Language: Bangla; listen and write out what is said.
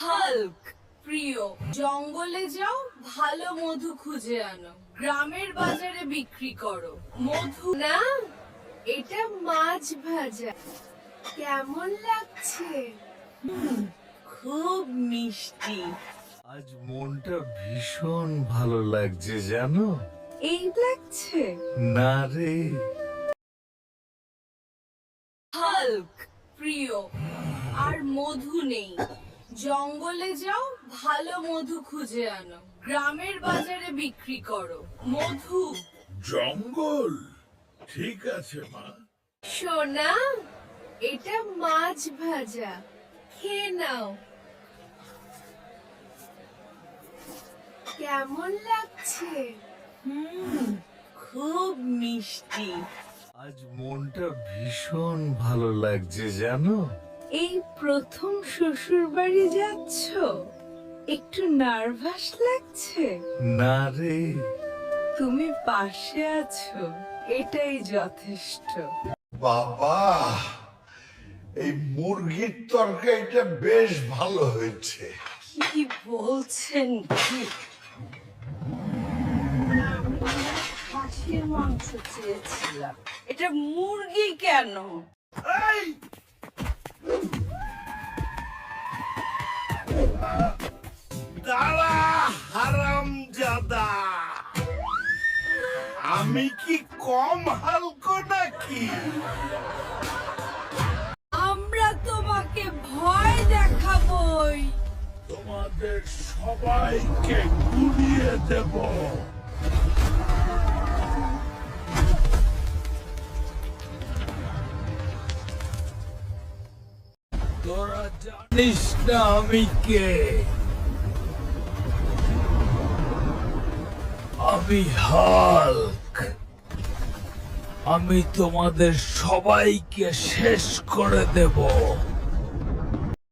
হাল্ক। প্রিয় জঙ্গলে যাও ভালো মধু খুঁজে আনো। গ্রামের বাজারে বিক্রি করো। মধু না এটা মাছ ভাজা। কেমন লাগছে? খুব মিষ্টি। আজ মনটা ভীষণ ভালো লাগছে জানো? এই লাগছে? না রে। হাল্ক। প্রিয় আর মধু নেই। জঙ্গলে যাও ভালো মধু খুঁজে আনো। গ্রামের বাজারে বিক্রি করো। মধু। জঙ্গল? ঠিক আছে মা। সোনা এটা মাছ ভাজা। খেয়ে নাও। কেমন লাগছে? হুম খুব মিষ্টি। আজ মনটা ভীষণ ভালো লাগছে জানো? এই প্রথম শ্বশুর বাড়ি যাচ্ছ? একটু নার্ভাস লাগছে? না রে। তুমি পাশে আছো এটাই যথেষ্ট। বাবা এই মুরগির তরকারিটা বেশ ভালো হয়েছে। কি বলছেন কি? মাংস চেয়েছিলাম। এটা মুরগি কেন? এই! দাঁড়া হারাম জাদা। আমি কি কম হালকো নাকি? আমরা তোমাকে ভয় দেখাবই। তোমাদের সবাইকে গুলিয়ে দেব। তোরা জানিস না আমি কে? আমি আমি তোমাদের সবাইকে শেষ করে দেব।